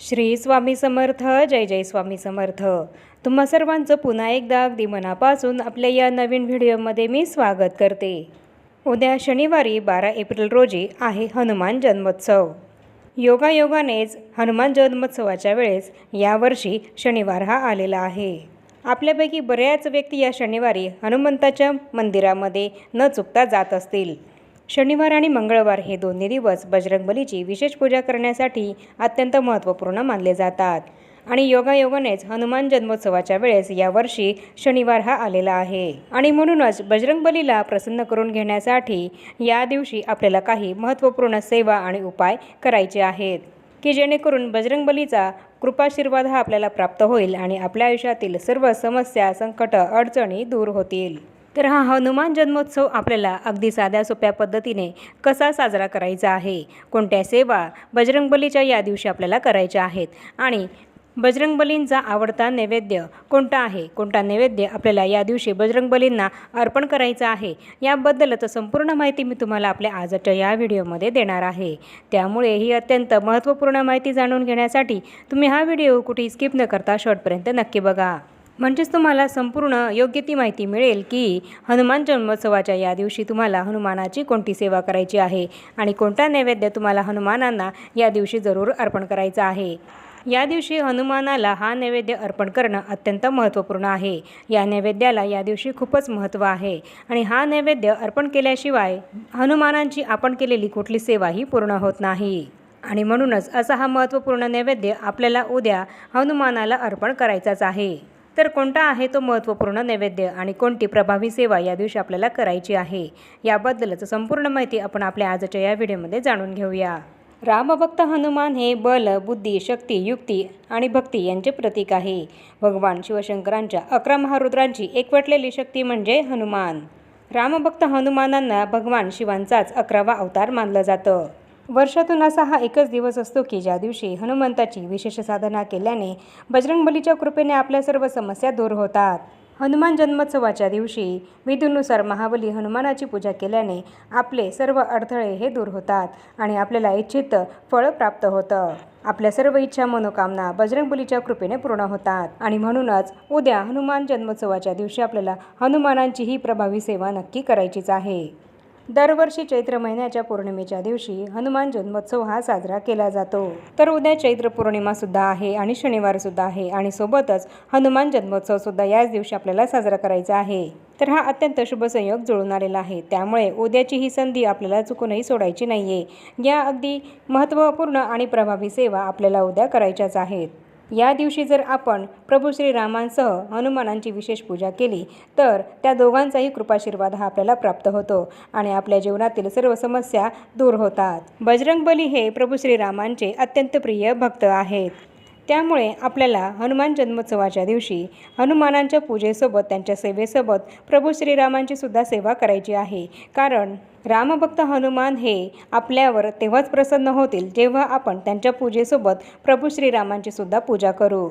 श्री स्वामी समर्थ जय जय स्वामी समर्थ. तुम्हा सर्वांचं पुन्हा एकदा अगदी मनापासून आपल्या या नवीन व्हिडिओमध्ये मी स्वागत करते. उद्या शनिवारी बारा एप्रिल रोजी आहे हनुमान जन्मोत्सव. योगायोगानेच हनुमान जन्मोत्सवाच्या वेळेस यावर्षी शनिवार हा आलेला आहे. आपल्यापैकी बऱ्याच व्यक्ती या शनिवारी हनुमंताच्या मंदिरामध्ये न चुकता जात असतील. शनिवार आणि मंगळवार हे दोन्ही दिवस बजरंगबलीची विशेष पूजा करण्यासाठी अत्यंत महत्त्वपूर्ण मानले जातात. आणि योगायोगानेच हनुमान जन्मोत्सवाच्या वेळेस यावर्षी शनिवार हा आलेला आहे. आणि म्हणूनच बजरंगबलीला प्रसन्न करून घेण्यासाठी या दिवशी आपल्याला काही महत्त्वपूर्ण सेवा आणि उपाय करायचे आहेत. की जेणेकरून बजरंगबलीचा कृपाशीर्वाद हा आपल्याला प्राप्त होईल आणि आपल्या आयुष्यातील सर्व समस्या संकट अडचणी दूर होतील. तर हा हनुमान जन्मोत्सव आपल्याला अगदी साध्या सोप्या पद्धतीने कसा साजरा करायचा आहे? कोणत्या सेवा बजरंगबलीच्या या दिवशी आपल्याला करायच्या आहेत? आणि बजरंगबलींचा आवडता नैवेद्य कोणता आहे? कोणता नैवेद्य आपल्याला या दिवशी बजरंगबलींना अर्पण करायचा आहे? याबद्दलच संपूर्ण माहिती मी तुम्हाला आपल्या आजच्या या व्हिडिओमध्ये देणार आहे. त्यामुळे ही अत्यंत महत्त्वपूर्ण माहिती जाणून घेण्यासाठी तुम्ही हा व्हिडिओ कुठेही स्किप न करता शेवटपर्यंत नक्की बघा. म्हणजेच तुम्हाला संपूर्ण योग्य ती माहिती मिळेल की हनुमान जन्मोत्सवाच्या या दिवशी तुम्हाला हनुमानाची कोणती सेवा करायची आहे आणि कोणता नैवेद्य तुम्हाला हनुमानांना या दिवशी जरूर अर्पण करायचा आहे. या दिवशी हनुमानाला हा नैवेद्य अर्पण करणं अत्यंत महत्त्वपूर्ण आहे. या नैवेद्याला या दिवशी खूपच महत्त्व आहे आणि हा नैवेद्य अर्पण केल्याशिवाय हनुमानांची आपण केलेली कुठली सेवाही पूर्ण होत नाही. आणि म्हणूनच असा हा महत्त्वपूर्ण नैवेद्य आपल्याला उद्या हनुमानाला अर्पण करायचाच आहे. तर कोणता आहे तो महत्त्वपूर्ण नैवेद्य आणि कोणती प्रभावी सेवा या दिवशी आपल्याला करायची आहे? याबद्दलच संपूर्ण माहिती आपण आपल्या आजच्या या व्हिडिओमध्ये जाणून घेऊया. रामभक्त हनुमान हे बल बुद्धी शक्ती युक्ती आणि भक्ती यांचे प्रतीक आहे. भगवान शिवशंकरांच्या अकरा महारुद्रांची एकवटलेली शक्ती म्हणजे हनुमान. रामभक्त हनुमानांना भगवान शिवांचाच अकरावा अवतार मानलं जातं. वर्षातून असा हा एकच दिवस असतो की ज्या दिवशी हनुमंताची विशेष साधना केल्याने बजरंगबलीच्या कृपेने आपल्या सर्व समस्या दूर होतात. हनुमान जन्मोत्सवाच्या दिवशी विधीनुसार महाबली हनुमानाची पूजा केल्याने आपले सर्व अडथळे हे दूर होतात आणि आपल्याला इच्छित फळ प्राप्त होतं. आपल्या सर्व इच्छा मनोकामना बजरंगबलीच्या कृपेने पूर्ण होतात. आणि म्हणूनच उद्या हनुमान जन्मोत्सवाच्या दिवशी आपल्याला हनुमानांची ही प्रभावी सेवा नक्की करायचीच आहे. दरवर्षी चैत्र महिन्याच्या पौर्णिमेच्या दिवशी हनुमान जन्मोत्सव हा साजरा केला जातो. तर उद्या चैत्र पौर्णिमा सुद्धा आहे आणि शनिवार सुद्धा आहे आणि सोबतच हनुमान जन्मोत्सव सुद्धा याच दिवशी आपल्याला साजरा करायचा आहे. तर हा अत्यंत शुभ संयोग जुळून आलेला आहे. त्यामुळे उद्याची ही संधी आपल्याला चुकूनही सोडायची नाहीये. या अगदी महत्त्वपूर्ण आणि प्रभावी सेवा आपल्याला उद्या करायच्याच आहेत. या दिवशी जर आपण प्रभू श्रीरामांसह हनुमानांची विशेष पूजा केली तर त्या दोघांचाही कृपाशीर्वाद हा आपल्याला प्राप्त होतो आणि आपल्या जीवनातील सर्व समस्या दूर होतात. बजरंगबली हे प्रभू श्रीरामांचे अत्यंत प्रिय भक्त आहेत. त्यामुळे आपल्याला हनुमान जन्मोत्सवाच्या दिवशी हनुमानांच्या पूजेसोबत त्यांच्या सेवेसोबत प्रभू श्रीरामांची सुद्धा सेवा करायची आहे. कारण रामभक्त हनुमान हे आपल्यावर तेव्हाच प्रसन्न होतील जेव्हा आपण त्यांच्या पूजेसोबत प्रभू श्रीरामांची सुद्धा पूजा करू.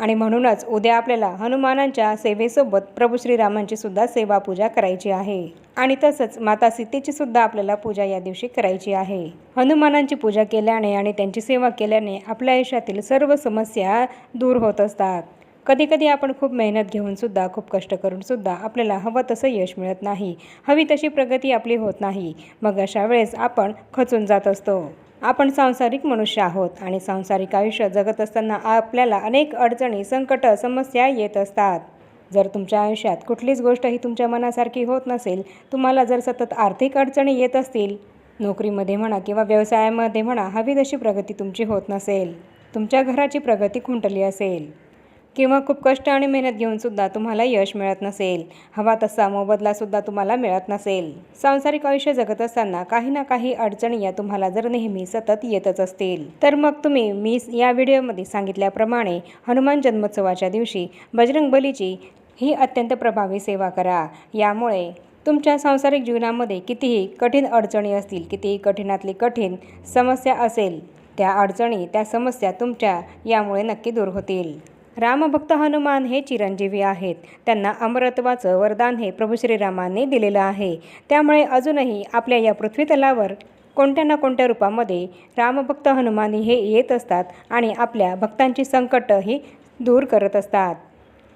आणि म्हणूनच उद्या आपल्याला हनुमानांच्या सेवेसोबत प्रभू श्रीरामांची सुद्धा सेवा पूजा करायची आहे. आणि तसंच माता सीतेची सुद्धा आपल्याला पूजा या दिवशी करायची आहे. हनुमानांची पूजा केल्याने आणि त्यांची सेवा केल्याने आपल्या आयुष्यातील सर्व समस्या दूर होत असतात. कधी कधी आपण खूप मेहनत घेऊन सुद्धा खूप कष्ट करून सुद्धा आपल्याला हवं तसं यश मिळत नाही. हवी तशी प्रगती आपली होत नाही. मग अशा वेळेस आपण खचून जात असतो. आपण सांसारिक मनुष्य आहोत आणि सांसारिक आयुष्य जगत असताना आपल्याला अनेक अडचणी संकट समस्या येत असतात. जर तुमच्या आयुष्यात कुठलीच गोष्ट ही तुमच्या मनासारखी होत नसेल तुम्हाला जर सतत आर्थिक अडचणी येत असतील नोकरीमध्ये म्हणा किंवा व्यवसायामध्ये म्हणा हवी तशी प्रगती तुमची होत नसेल. तुमच्या घराची प्रगती खुंटली असेल. किंवा खूप कष्ट आणि मेहनत घेऊनसुद्धा तुम्हाला यश मिळत नसेल. हवा तसा मोबदलासुद्धा तुम्हाला मिळत नसेल. सांसारिक आयुष्य जगत असताना काही ना काही अडचणी या तुम्हाला जर नेहमी सतत येतच असतील. तर मग तुम्ही मी या व्हिडिओमध्ये सांगितल्याप्रमाणे हनुमान जन्मोत्सवाच्या दिवशी बजरंगबलीची ही अत्यंत प्रभावी सेवा करा. यामुळे तुमच्या सांसारिक जीवनामध्ये कितीही कठीण अडचणी असतील कितीही कठीणातली कठीण समस्या असेल त्या अडचणी त्या समस्या तुमच्या यामुळे नक्की दूर होतील. रामभक्त हनुमान हे चिरंजीवी आहेत. त्यांना अमरत्वाचं वरदान हे प्रभू श्रीरामांनी दिलेलं आहे. त्यामुळे अजूनही आपल्या या पृथ्वीतलावर कोणत्या ना कोणत्या रूपामध्ये रामभक्त हनुमानी हे येत असतात आणि आपल्या भक्तांची संकटही दूर करत असतात.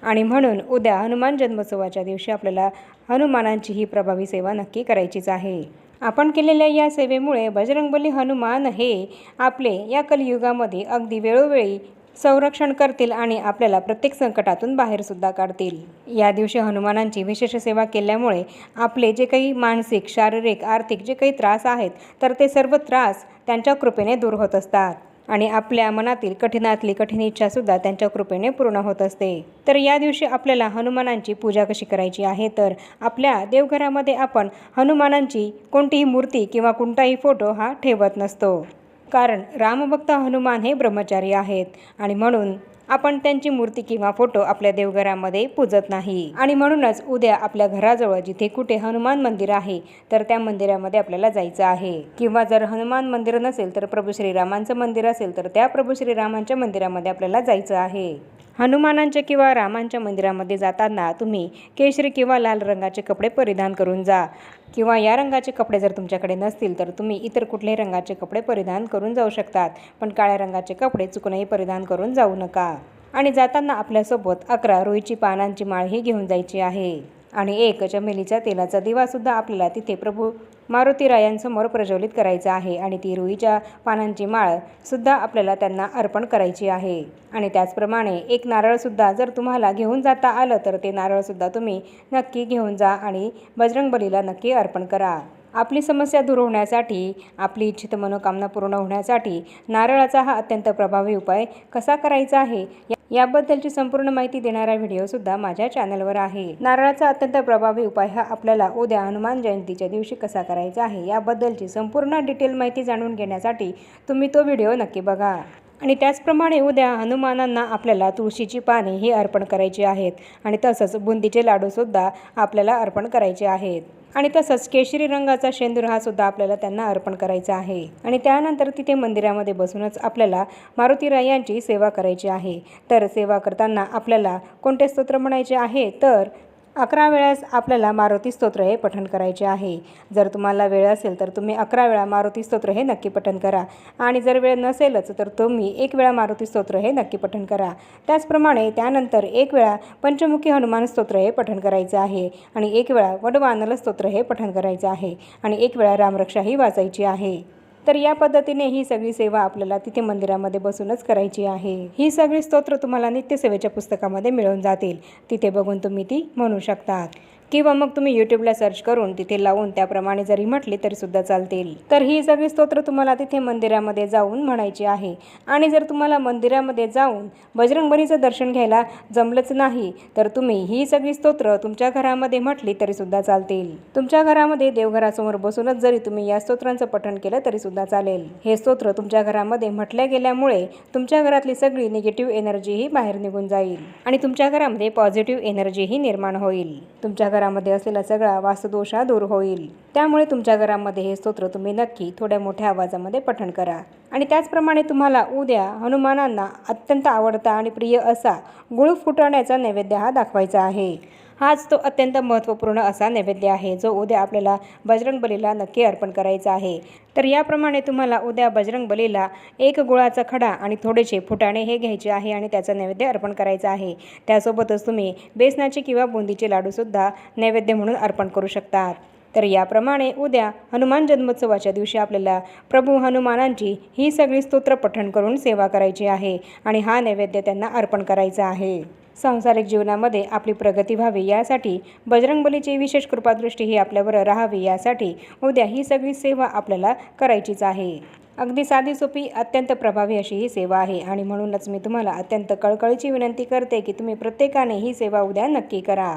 आणि म्हणून उद्या हनुमान जन्मोत्सवाच्या दिवशी आपल्याला हनुमानांची ही प्रभावी सेवा नक्की करायचीच आहे. आपण केलेल्या या सेवेमुळे बजरंगबली हनुमान हे आपले या कलियुगामध्ये अगदी वेळोवेळी संरक्षण करतील आणि आपल्याला प्रत्येक संकटातून बाहेरसुद्धा काढतील. या दिवशी हनुमानांची विशेष सेवा केल्यामुळे आपले जे काही मानसिक शारीरिक आर्थिक जे काही त्रास आहेत तर ते सर्व त्रास त्यांच्या कृपेने दूर होत असतात. आणि आपल्या मनातील कठीणातली कठीण इच्छासुद्धा त्यांच्या कृपेने पूर्ण होत असते. तर या दिवशी आपल्याला हनुमानांची पूजा कशी करायची आहे? तर आपल्या देवघरामध्ये आपण हनुमानांची कोणतीही मूर्ती किंवा कोणताही फोटो हा ठेवत नसतो. कारण रामभक्त हनुमान हे ब्रह्मचारी आहेत. आणि म्हणून आपण त्यांची मूर्ती किंवा फोटो आपल्या देवघरामध्ये पूजत नाही. आणि म्हणूनच उद्या आपल्या घराजवळ जिथे कुठे हनुमान मंदिर आहे तर त्या मंदिरामध्ये आपल्याला जायचं आहे. किंवा जर हनुमान मंदिर नसेल तर प्रभू श्रीरामांचं मंदिर असेल तर त्या प्रभू श्रीरामांच्या मंदिरामध्ये आपल्याला जायचं आहे. हनुमानांच्या किंवा रामांच्या मंदिरामध्ये जाताना तुम्ही केशरी किंवा लाल रंगाचे कपडे परिधान करून जा. किंवा या रंगाचे कपडे जर तुमच्याकडे नसतील तर तुम्ही इतर कुठल्याही रंगाचे कपडे परिधान करून जाऊ शकतात. पण काळ्या रंगाचे कपडे चुकूनही परिधान करून जाऊ नका. आणि जाताना आपल्यासोबत अकरा रुईची पानांची माळही घेऊन जायची आहे. आणि एक चमेलीच्या तेलाचा दिवासुद्धा आपल्याला तिथे प्रभू मारुतीरायांसमोर प्रज्वलित करायचा आहे आणि ती रुईच्या पानांची माळसुद्धा आपल्याला त्यांना अर्पण करायची आहे. आणि त्याचप्रमाणे एक नारळसुद्धा जर तुम्हाला घेऊन जाता आलं तर ते नारळसुद्धा तुम्ही नक्की घेऊन जा आणि बजरंगबलीला नक्की अर्पण करा. आपली समस्या दूर होण्यासाठी आपली इच्छित मनोकामना पूर्ण होण्यासाठी नारळाचा हा अत्यंत प्रभावी उपाय कसा करायचा आहे या- याबद्दलची संपूर्ण माहिती देणारा व्हिडिओसुद्धा माझ्या चॅनलवर आहे. नारळाचा अत्यंत प्रभावी उपाय हा आपल्याला उद्या हनुमान जयंतीच्या दिवशी कसा करायचा आहे याबद्दलची संपूर्ण डिटेल माहिती जाणून घेण्यासाठी तुम्ही तो व्हिडिओ नक्की बघा. आणि त्याचप्रमाणे उद्या हनुमानांना आपल्याला तुळशीची पाने ही अर्पण करायची आहेत आणि तसंच बुंदीचे लाडूसुद्धा आपल्याला अर्पण करायचे आहेत. आणि तसंच केशरी रंगाचा शेंदूर हा सुद्धा आपल्याला त्यांना अर्पण करायचा आहे. आणि त्यानंतर तिथे मंदिरामध्ये बसूनच आपल्याला मारुतीरायांची सेवा करायची आहे. तर सेवा करताना आपल्याला कोणते स्तोत्र म्हणायचे आहे? तर अकरा वेळास आपल्याला मारुती स्तोत्र हे पठण करायचे आहे. जर तुम्हाला वेळ असेल तर तुम्ही अकरा वेळा मारुती स्तोत्र हे नक्की पठण करा. आणि जर वेळ नसेलच तर तुम्ही एक वेळा मारुती स्तोत्र हे नक्की पठण करा. त्याचप्रमाणे त्यानंतर एक वेळा पंचमुखी हनुमान स्तोत्र हे पठण करायचं आहे. आणि एक वेळा वडवानल स्तोत्र हे पठण करायचं आहे. आणि एक वेळा रामरक्षा ही वाचायची आहे. तर या पद्धतीने ही सगळी सेवा आपल्याला तिथे मंदिरामध्ये बसूनच करायची आहे. ही सगळी स्तोत्र तुम्हाला नित्यसेवेच्या पुस्तकामध्ये मिळून जातील. तिथे बघून तुम्ही ती म्हणू शकतात. किंवा मग तुम्ही यूट्यूबला सर्च करून तिथे लावून त्याप्रमाणे जरी म्हटली तरीसुद्धा चालतील. तर ही सगळी स्तोत्र तुम्हाला तिथे मंदिरामध्ये जाऊन म्हणायची आहे. आणि जर तुम्हाला मंदिरामध्ये जाऊन बजरंगबलीचं दर्शन घ्यायला जमलंच नाही तर तुम्ही ही सगळी स्तोत्र तुमच्या घरामध्ये म्हटली तरीसुद्धा चालतील. तुमच्या घरामध्ये देवघरासमोर बसूनच जरी तुम्ही या स्तोत्रांचं पठण केलं तरीसुद्धा चालेल. हे स्तोत्र तुमच्या घरामध्ये म्हटल्या गेल्यामुळे तुमच्या घरातली सगळी निगेटिव्ह एनर्जीही बाहेर निघून जाईल आणि तुमच्या घरामध्ये पॉझिटिव्ह एनर्जीही निर्माण होईल. तुमच्या घरामध्ये असलेला सगळा वास्तुदोष हा दूर होईल. त्यामुळे तुमच्या घरामध्ये हे स्तोत्र तुम्ही नक्की थोड्या मोठ्या आवाजामध्ये पठण करा. आणि त्याचप्रमाणे तुम्हाला उद्या हनुमानांना अत्यंत आवडता आणि प्रिय असा गुळ फुटाण्याचा नैवेद्य हा दाखवायचा आहे. हाच तो अत्यंत महत्त्वपूर्ण असा नैवेद्य आहे जो उद्या आपल्याला बजरंग बलीला नक्की अर्पण करायचा आहे. तर याप्रमाणे तुम्हाला उद्या बजरंग बलीला एक गुळाचा खडा आणि थोडेसे फुटाणे हे घ्यायचे आहे आणि त्याचा नैवेद्य अर्पण करायचा आहे. त्यासोबतच तुम्ही बेसनाचे किंवा बुंदीचे लाडूसुद्धा नैवेद्य म्हणून अर्पण करू शकतात. तर याप्रमाणे उद्या हनुमान जन्मोत्सवाच्या दिवशी आपल्याला प्रभू हनुमानांची ही सगळी स्तोत्र पठण करून सेवा करायची आहे आणि हा नैवेद्य त्यांना अर्पण करायचा आहे. सांसारिक जीवनामध्ये आपली प्रगती व्हावी यासाठी बजरंगबलीची विशेष कृपादृष्टी ही आपल्यावर राहावी यासाठी उद्या ही सगळी सेवा आपल्याला करायचीच आहे. अगदी साधी सोपी अत्यंत प्रभावी अशी ही सेवा आहे आणि म्हणूनच मी तुम्हाला अत्यंत कळकळीची विनंती करते की तुम्ही प्रत्येकाने ही सेवा उद्या नक्की करा.